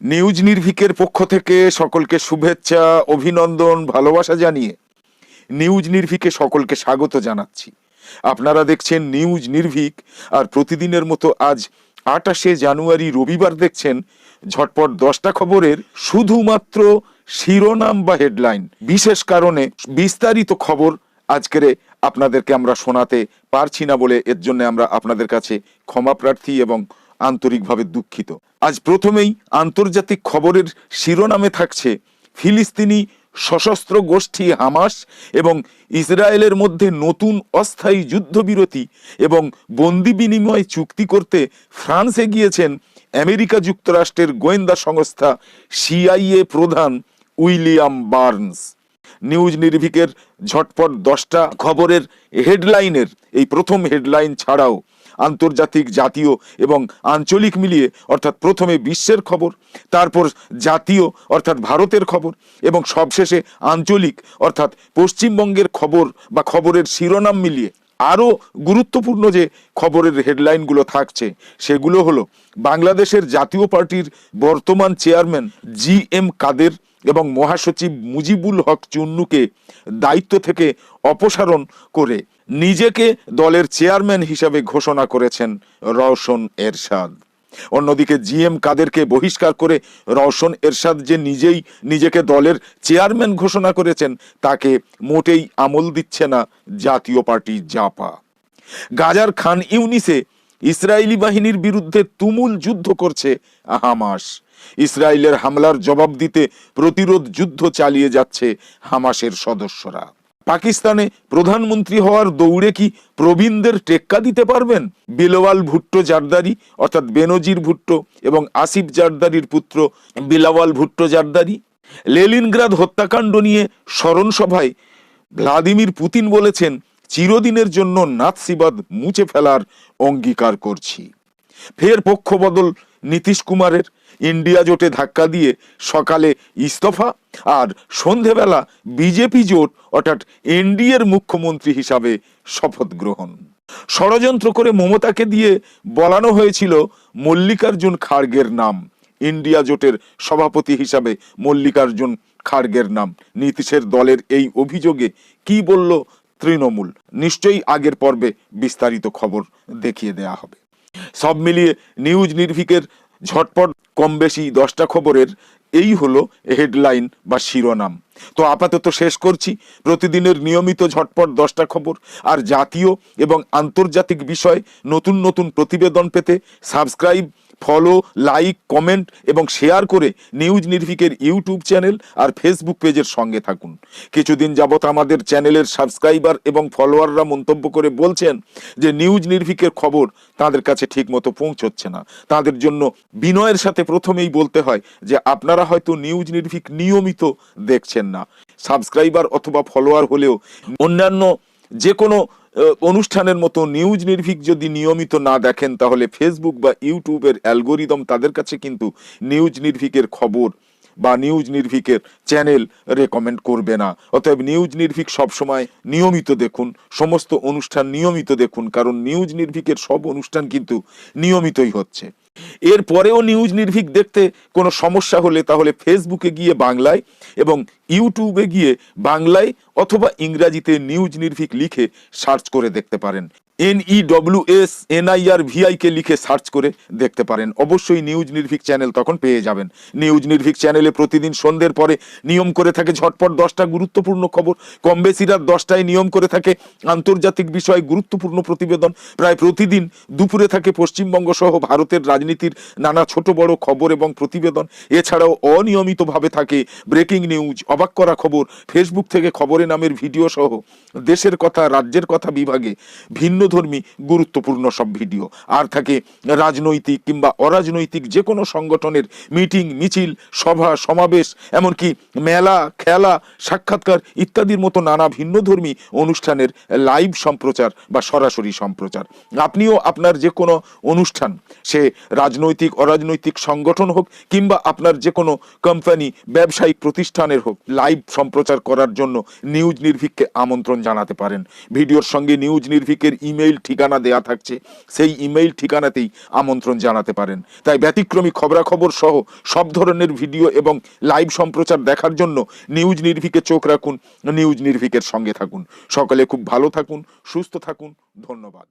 News নির্ভিকের পক্ষ থেকে সকলকে শুভেচ্ছা, অভিনন্দন, ভালোবাসা জানিয়ে নিউজ নির্ভিকে সকলকে স্বাগত জানাচ্ছি। আপনারা দেখছেন নিউজ নির্ভীক আর প্রতিদিনের মতো আজ আটাশে জানুয়ারি রবিবার দেখছেন ঝটপট দশটা খবরের শুধুমাত্র শিরোনাম বা হেডলাইন। বিশেষ কারণে বিস্তারিত খবর আজকের আপনাদেরকে আমরা শোনাতে পারছি না বলে এর জন্য আমরা আপনাদের কাছে ক্ষমা প্রার্থী এবং আন্তরিকভাবে দুঃখিত। আজ প্রথমেই আন্তর্জাতিক খবরের শিরোনামে থাকছে ফিলিস্তিনি সশস্ত্র গোষ্ঠী হামাস এবং ইসরায়েলের মধ্যে নতুন অস্থায়ী যুদ্ধবিরতি এবং বন্দি বিনিময় চুক্তি করতে ফ্রান্সে গিয়েছেন আমেরিকা যুক্তরাষ্ট্রের গোয়েন্দা সংস্থা সিআইএ প্রধান উইলিয়াম বার্নস। নিউজ নির্ভিকের ঝটপট দশটা খবরের হেডলাইনের, এই প্রথম হেডলাইন ছাড়াও আন্তর্জাতিক, জাতীয় এবং আঞ্চলিক মিলিয়ে, অর্থাৎ প্রথমে বিশ্বের খবর, তারপর জাতীয়, অর্থাৎ ভারতের খবর এবং সবশেষে আঞ্চলিক, অর্থাৎ পশ্চিমবঙ্গের খবর বা খবরের শিরোনাম মিলিয়ে আরও গুরুত্বপূর্ণ যে খবরের হেডলাইনগুলো থাকছে, সেগুলো হলো বাংলাদেশের জাতীয় পার্টির বর্তমান চেয়ারম্যান জি এম কাদের এবং মহাসচিব মুজিবুল হক চুন্নুকে দায়িত্ব থেকে অপসারণ করে নিজেকে দলের চেয়ারম্যান হিসাবে ঘোষণা করেছেন রওশন এরশাদ। অন্যদিকে জিএম কাদেরকে বহিষ্কার করে রওশন এরশাদ যে নিজেই নিজেকে দলের চেয়ারম্যান ঘোষণা করেছেন, তাকে মোটেই আমল দিচ্ছে না জাতীয় পার্টি জাপা। গাজার খান ইউনিসে ইসরায়েলি বাহিনীর বিরুদ্ধে তুমুল যুদ্ধ করছে হামাস। ইসরায়েলের হামলার জবাব দিতে প্রতিরোধ যুদ্ধ চালিয়ে যাচ্ছে হামাসের সদস্যরা। পাকিস্তানে প্রধানমন্ত্রী হওয়ার দৌড়ে কি প্রবীণদের টেক্কা দিতে পারবেন? বিলওয়াল ভুট্টো জারদারি, অর্থাৎ বেনজির ভুট্টো এবং আসিফ জারদারির পুত্র বিলাওয়াল ভুট্টো জারদারি? লেলিনগ্রাদ হত্যাকাণ্ড নিয়ে স্মরণসভায় ভ্লাদিমির পুতিন বলেছেন, চিরদিনের জন্য নাৎসিবাদ মুছে ফেলার অঙ্গীকার করছি। ফের পক্ষ বদল নীতিশ কুমারের ইন্ডিয়া জোটে ধাক্কা দিয়ে সকালে ইস্তফা আর সন্ধেবেলা বিজেপি জোট, অর্থাৎ এনডিএর মুখ্যমন্ত্রী হিসাবে শপথ গ্রহণ। ষড়যন্ত্র করে মমতাকে দিয়ে বলানো হয়েছিল মল্লিকার্জুন খাড়গের নাম। ইন্ডিয়া জোটের সভাপতি হিসাবে মল্লিকার্জুন খাড়গের নাম। নীতিশের দলের এই অভিযোগে কি বলল তৃণমূল? নিশ্চয়ই আগের পর্বে বিস্তারিত খবর দেখিয়ে দেয়া হবে। সব মিলিয়ে নিউজ নির্ভিকের ঝটপট কম বেশি দশটা খবরের এই হলো হেডলাইন বা শিরোনাম। তো আপাতত শেষ করছি। প্রতিদিনের নিয়মিত ঝটপট দশটা খবর আর জাতীয় এবং আন্তর্জাতিক বিষয় নতুন নতুন প্রতিবেদন পেতে সাবস্ক্রাইব ফলো, লাইক, কমেন্ট এবং শেয়ার করে নিউজ নির্ভিকের ইউটিউব চ্যানেল আর ফেসবুক পেজের সঙ্গে থাকুন। কিছুদিন যাবত আমাদের চ্যানেলের সাবস্ক্রাইবার এবং ফলোয়াররা মন্তব্য করে বলছেন যে নিউজ নির্ভিকের খবর তাদের কাছে ঠিক মতো পৌঁছচ্ছে না। তাদের জন্য বিনয়ের সাথে প্রথমেই বলতে হয় যে আপনারা হয়তো নিউজ নির্ভিক নিয়মিত দেখছেন না। সাবস্ক্রাইবার অথবা ফলোয়ার হলেও অন্যান্য যে কোনো অনুষ্ঠানের মতো নিউজ নির্ভীক যদি নিয়মিত না দেখেন, তাহলে ফেসবুক বা ইউটিউবের অ্যালগোরিদম তাদের কাছে কিন্তু নিউজ নির্ভীকের খবর বা নিউজ নির্ভীকের চ্যানেল রেকমেন্ড করবে না। অতএব নিউজ নির্ভীক সবসময় নিয়মিত দেখুন, সমস্ত অনুষ্ঠান নিয়মিত দেখুন, কারণ নিউজ নির্ভীকের সব অনুষ্ঠান কিন্তু নিয়মিতই হচ্ছে। এর পরেও নিউজ নির্ভীক দেখতে কোনো সমস্যা হলে তাহলে ফেসবুকে গিয়ে বাংলায় এবং ইউটিউবে গিয়ে বাংলায় অথবা ইংরাজিতে নিউজ নির্ভীক লিখে সার্চ করে দেখতে পারেন। N E W S NIR VIK লিখে সার্চ করে দেখতে পারেন। অবশ্যই নিউজ নির্ভীক চ্যানেল তখন পেয়ে যাবেন। নিউজ নির্ভীক চ্যানেলে প্রতিদিন সন্ধ্যের পরে নিয়ম করে থাকে ঝটপট দশটা গুরুত্বপূর্ণ খবর। কম বেশি রাত দশটায় নিয়ম করে থাকে আন্তর্জাতিক বিষয়ে গুরুত্বপূর্ণ প্রতিবেদন। প্রায় প্রতিদিন দুপুরে থাকে পশ্চিমবঙ্গ সহ ভারতের রাজনীতির নানা ছোট বড় খবর এবং প্রতিবেদন। এছাড়াও অনিয়মিতভাবে থাকে ব্রেকিং নিউজ অবাক করা খবর ফেসবুক থেকে খবরে নামের ভিডিও সহ। দেশের কথা, রাজ্যের কথা বিভাগে ভিন্নধর্মী গুরুত্বপূর্ণ সব ভিডিও। আর থাকে রাজনৈতিক কিংবা অরাজনৈতিক যে কোনো সংগঠনের মিটিং, মিছিল, সভা, সমাবেশ, এমনকি মেলা, খেলা, সাক্ষাৎকার ইত্যাদির মতো নানা ভিন্নধর্মী অনুষ্ঠানের লাইভ সম্প্রচার বা সরাসরি সম্প্রচার। আপনিও আপনার যে কোনো অনুষ্ঠান, সে রাজনৈতিক, অরাজনৈতিক সংগঠন হোক কিংবা আপনার যে কোনো কোম্পানি, ব্যবসায়িক প্রতিষ্ঠানের হোক, লাইভ সম্প্রচার করার জন্য নিউজ নির্ভীককে আমন্ত্রণ জানাতে পারেন। ভিডিওর সঙ্গে নিউজ নির্ভীকের ইমেল ইমেইল ঠিকানা দেয়া থাকছে, সেই ইমেইল ঠিকানাতেই আমন্ত্রণ জানাতে পারেন। তাই ব্যতিক্রমী খবরাখবর সহ সব ধরনের ভিডিও এবং লাইভ সম্প্রচার দেখার জন্য নিউজ নির্ভিকে চোখ রাখুন, নিউজ নির্ভিকের সঙ্গে থাকুন। সকলে খুব ভালো থাকুন, সুস্থ থাকুন, ধন্যবাদ।